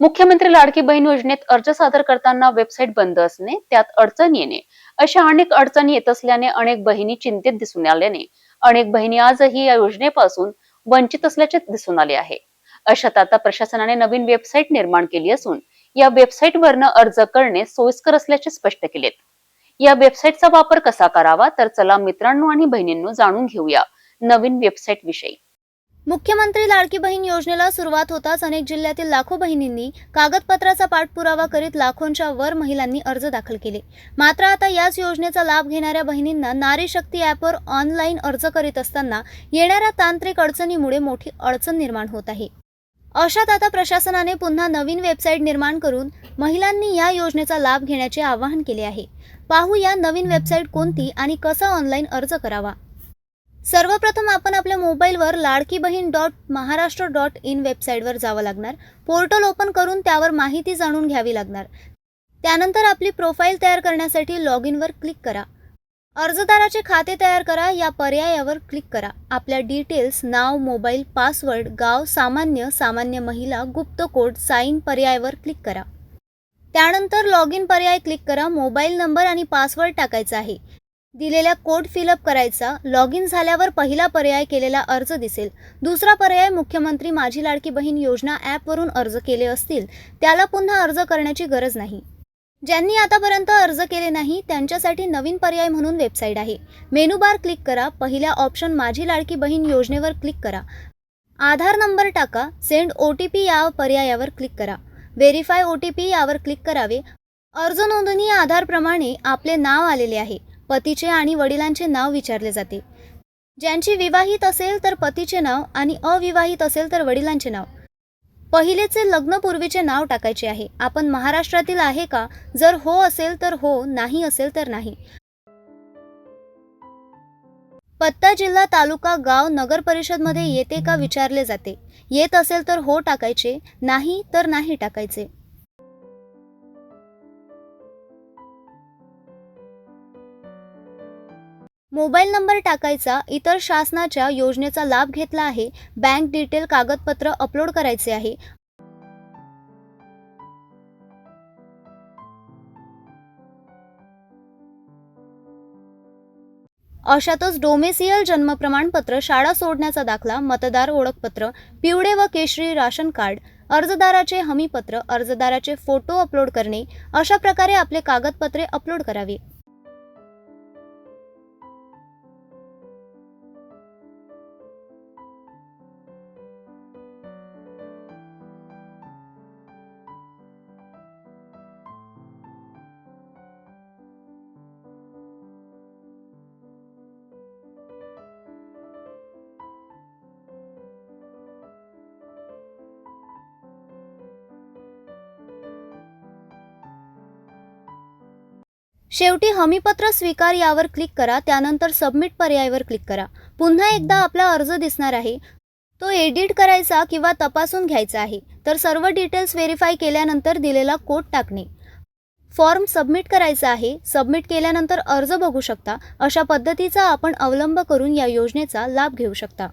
मुख्यमंत्री लाडकी बहीण योजनेत अर्ज सादर करताना वेबसाईट बंद असणे त्यात अडचण येणे. अशा अनेक अडचणी येत असल्याने अनेक बहिणी चिंतेत दिसून आल्याने अनेक बहिणी आजही या योजनेपासून वंचित असल्याचे दिसून आले आहे. अशात आता प्रशासनाने नवीन वेबसाईट निर्माण केली असून या वेबसाईटवरनं अर्ज करणे सोयीस्कर असल्याचे स्पष्ट केलेत. या वेबसाईटचा वापर कसा करावा तर चला मित्रांनो आणि बहिणींनो जाणून घेऊया नवीन वेबसाईट विषयी. मुख्यमंत्री लाडकी बहीण योजनेला सुरुवात होताच अनेक जिल्ह्यातील लाखो बहिणींनी कागदपत्राचा पाठपुरावा करीत लाखोंच्या वर महिलांनी अर्ज दाखल केले. मात्र आता याच योजनेचा लाभ घेणाऱ्या बहिणींना नारी शक्ती ॲपवर ऑनलाईन अर्ज करीत असताना येणाऱ्या तांत्रिक अडचणीमुळे मोठी अडचण निर्माण होत आहे. अशात आता प्रशासनाने पुन्हा नवीन वेबसाईट निर्माण करून महिलांनी या योजनेचा लाभ घेण्याचे आवाहन केले आहे. पाहू या नवीन वेबसाईट कोणती आणि कसा ऑनलाईन अर्ज करावा. सर्वप्रथम आपण आपल्या मोबाईलवर Ladki Bahin dot Maharashtra dot in वेबसाईटवर जावं लागणार. पोर्टल ओपन करून त्यावर माहिती जाणून घ्यावी लागणार. त्यानंतर आपली प्रोफाईल तयार करण्यासाठी लॉग इनवर क्लिक करा. अर्जदाराचे खाते तयार करा. या पर्यायावर क्लिक करा. आपल्या डिटेल्स नाव मोबाईल पासवर्ड गाव सामान्य सामान्य महिला गुप्त कोड साईन पर्यायावर क्लिक करा. त्यानंतर लॉग इन पर्याय क्लिक करा. मोबाईल नंबर आणि पासवर्ड टाकायचा आहे. दिलेला कोड फिलअप करायचा लॉग इन झाल्यावर पहिला पर्याय केलेला अर्ज दिसेल. दुसरा पर्याय मुख्यमंत्री माझी लाडकी बहीण योजना ॲपवरून अर्ज केले असतील त्याला पुन्हा अर्ज करण्याची गरज नाही. ज्यांनी आतापर्यंत अर्ज केले नाही त्यांच्यासाठी नवीन पर्याय म्हणून वेबसाईट आहे. मेनू बार क्लिक करा पहिल्या ऑप्शन माझी लाडकी बहीण योजनेवर क्लिक करा. आधार नंबर टाका सेंड ओ टी पी या पर्यायावर क्लिक करा. व्हेरीफाय ओ टी पी यावर क्लिक करावे. अर्ज नोंदणी आधारप्रमाणे आपले नाव आलेले आहे. पतीचे आणि वडिलांचे नाव विचारले जाते. ज्यांची विवाहित असेल तर पतीचे नाव आणि अविवाहित असेल तर वडिलांचे नाव. पहिलेचे लग्नपूर्वीचे नाव टाकायचे आहे. आपण महाराष्ट्रातील आहे का? जर हो असेल तर हो नाही असेल तर नाही. पत्ता जिल्हा तालुका गाव नगर परिषदमध्ये येते का विचारले जाते. येत असेल तर हो टाकायचे नाही तर नाही टाकायचे. मोबाईल नंबर टाकायचा इतर शासनाच्या योजनेचा लाभ घेतला आहे बँक डिटेल कागदपत्र अपलोड करायचे आहे. अशातच डोमेसियल जन्म प्रमाणपत्र शाळा सोडण्याचा दाखला मतदार ओळखपत्र पिवळे व केशरी राशन कार्ड अर्जदाराचे हमीपत्र अर्जदाराचे फोटो अपलोड करणे अशा प्रकारे आपले कागदपत्रे अपलोड करावी. शेवटी हमीपत्र स्वीकार यावर क्लिक करा त्यानंतर सबमिट पर्यायावर क्लिक करा. पुन्हा एकदा आपला अर्ज दिसणार आहे. तो एडिट करायचा किंवा तपासून घ्यायचा आहे. तर सर्व डिटेल्स व्हेरीफाय केल्यानंतर दिलेला कोड टाकणे. फॉर्म सबमिट करायचा आहे. सबमिट केल्यानंतर अर्ज बघू शकता. अशा पद्धतीचा आपण अवलंब करून या योजनेचा लाभ घेऊ शकता.